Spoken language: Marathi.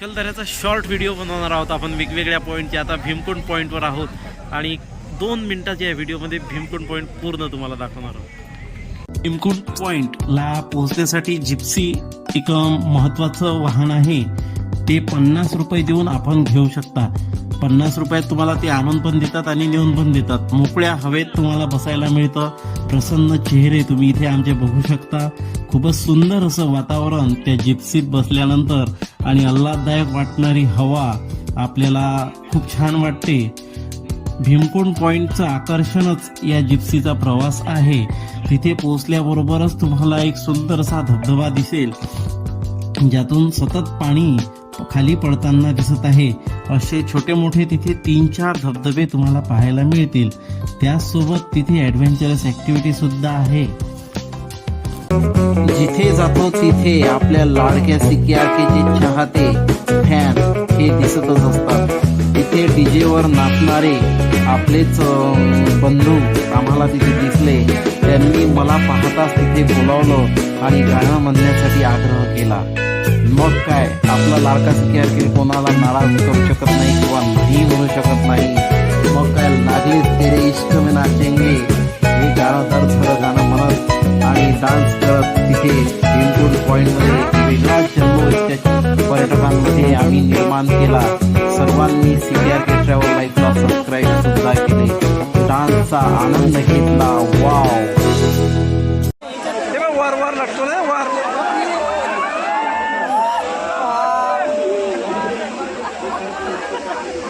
चिखलदऱ्याचा शॉर्ट व्हिडिओ बनवणार आहोत. आपण वेगवेगळ्या पॉईंटचे आता भीमकुंड पॉईंटवर आहोत. आणि दोन मिनिटाच्या या व्हिडिओमध्ये भीमकुंड पॉईंट पूर्ण तुम्हाला दाखवणार आहोत. भीमकुंड पॉईंटला पोहोचण्यासाठी जिप्सी एक महत्त्वाचं वाहन आहे. ते पन्नास रुपये देऊन आपण घेऊ शकता. पन्नास रुपयात तुम्हाला ते आणून पण देतात आणि नेऊन पण देतात. मोकळ्या हवेत तुम्हाला बसायला मिळतं. प्रसन्न चेहरे तुम्ही इथे आमचे बघू शकता. खूपच सुंदर असं वातावरण त्या जिप्सीत बसल्यानंतर आणि आल्हाददायक वाटणारी हवा आपल्याला खूप छान वाटते. भीमकुंड पॉइंटचं आकर्षणच या जिप्सीचा प्रवास आहे. तिथे पोहोचल्याबरोबरच तुम्हाला एक सुंदर असा धबधबा दिसेल. ज्यातून सतत पाणी खाली पडताना दिसत आहे. असे छोटे मोठे तिथे तीन चार धबधबे तुम्हाला पाहायला मिळतील. त्याचसोबत तिथे ऍडव्हेंचरस ऍक्टिव्हिटी सुद्धा आहे. जिथे जातो तिथे आपल्या लाडक्या सिक्याकेचे चाहते फॅन हे दिसतच असतात. तिथे डीजे वर नाचणारे आपलेच बंधू आम्हाला तिथे दिसले. त्यांनी मला पाहताच तिथे बोलावलं आणि गाणं म्हणण्यासाठी आग्रह केला. मग काय? आपला लाडका सिक्याके कोणाला नाराज करू शकत नाही किंवा नाही म्हणू शकत नाही. मग काय? लागले तेरे इष्ट मी नाचेंगे. हे गाणं तर खरं गाणं म्हणत आणि डान्स करत तिथे इंटूर पॉईंटमध्ये वेगळा जन्म पर्यटकांमध्ये आम्ही निर्माण केला. सर्वांनी सिटी के ट्रॅव्हल लाईफला सबस्क्राईब सुद्धा केले. डान्सचा आनंद घेतला. वाव